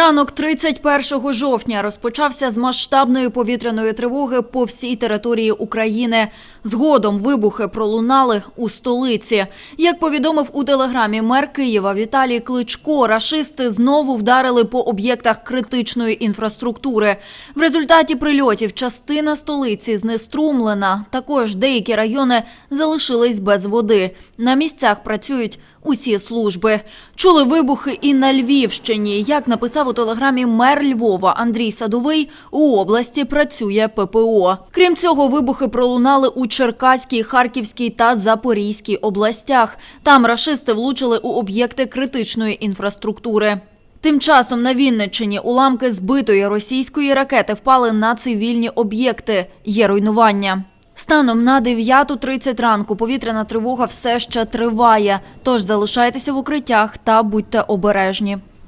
Ранок 31 жовтня розпочався з масштабної повітряної тривоги по всій території України. Згодом вибухи пролунали у столиці. Як повідомив у телеграмі мер Києва Віталій Кличко, рашисти знову вдарили по об'єктах критичної інфраструктури. В результаті прильотів частина столиці знеструмлена. Також деякі райони залишились без води. На місцях працюють усі служби. Чули вибухи і на Львівщині. Як написав у телеграмі мер Львова Андрій Садовий, у області працює ППО. Крім цього, вибухи пролунали у Черкаській, Харківській та Запорізькій областях. Там рашисти влучили у об'єкти критичної інфраструктури. Тим часом на Вінниччині уламки збитої російської ракети впали на цивільні об'єкти. Є руйнування. Станом на 9.30 ранку повітряна тривога все ще триває. Тож залишайтеся в укриттях та будьте обережні.